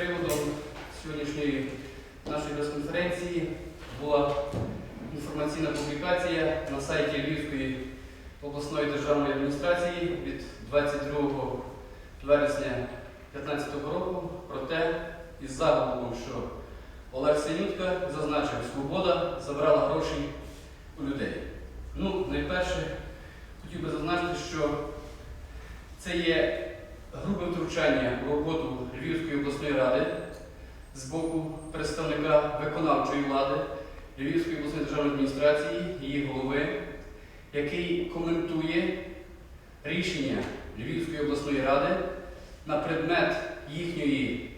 приводом сьогоднішньої нашої прес-конференції була інформаційна публікація на сайті Львівської обласної державної адміністрації від 22 вересня 2015 року про те, із заголовком, що Олег Синютка зазначив, свобода забрала гроші у людей. Ну, найперше, хотів би зазначити, що це є грубе втручання у роботу Львівської обласної ради з боку представника виконавчої влади Львівської обласної державної адміністрації, її голови, який коментує рішення Львівської обласної ради на предмет їхньої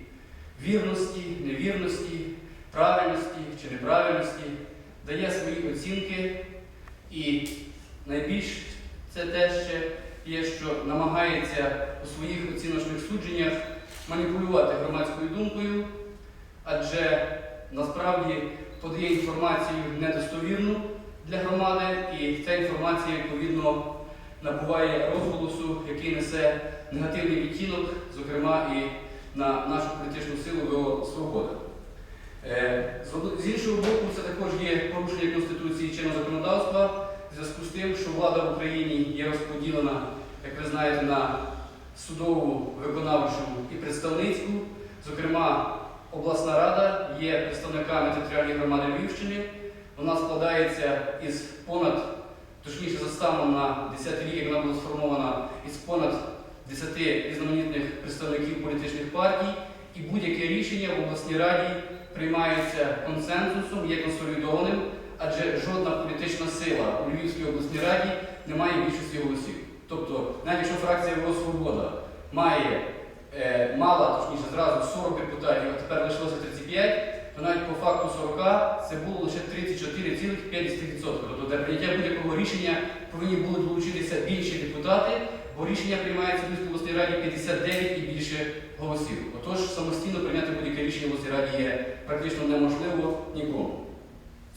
вірності, невірності, правильності чи неправильності, дає свої оцінки. І найбільш це те ще є, що намагається у своїх оціночних судженнях маніпулювати громадською думкою, адже насправді подає інформацію недостовірну для громади, і ця інформація відповідно набуває розголосу, який несе негативний відтінок, зокрема і на нашу політичну силу ВО Свобода. Е, З іншого боку, це також є порушення Конституції чинного законодавства в зв'язку з тим, що влада в Україні є розподілена, як ви знаєте, на судову, виконавчу і представницьку. Зокрема, обласна рада є представниками територіальної громади Львівщини. Вона складається із понад, точніше за станом на 10 рік, як вона була сформована із понад 10 різноманітних представників політичних партій, і будь-яке рішення в обласній раді приймається консенсусом, є консолідованим, адже жодна політична сила у Львівській обласній раді не має більшості голосів. Тобто, навіть якщо фракція ВО Свобода має, е, мала, точніше, зразу 40 депутатів, а тепер лишилося 35, то навіть по факту 40 це було лише 34,5%. Тобто для прийняття будь-якого рішення повинні були долучитися більші депутати, бо рішення приймається в Львівській обласній раді 59 і більше голосів. Отож, самостійно прийняти будь-яке рішення в обласній раді є практично неможливо нікому.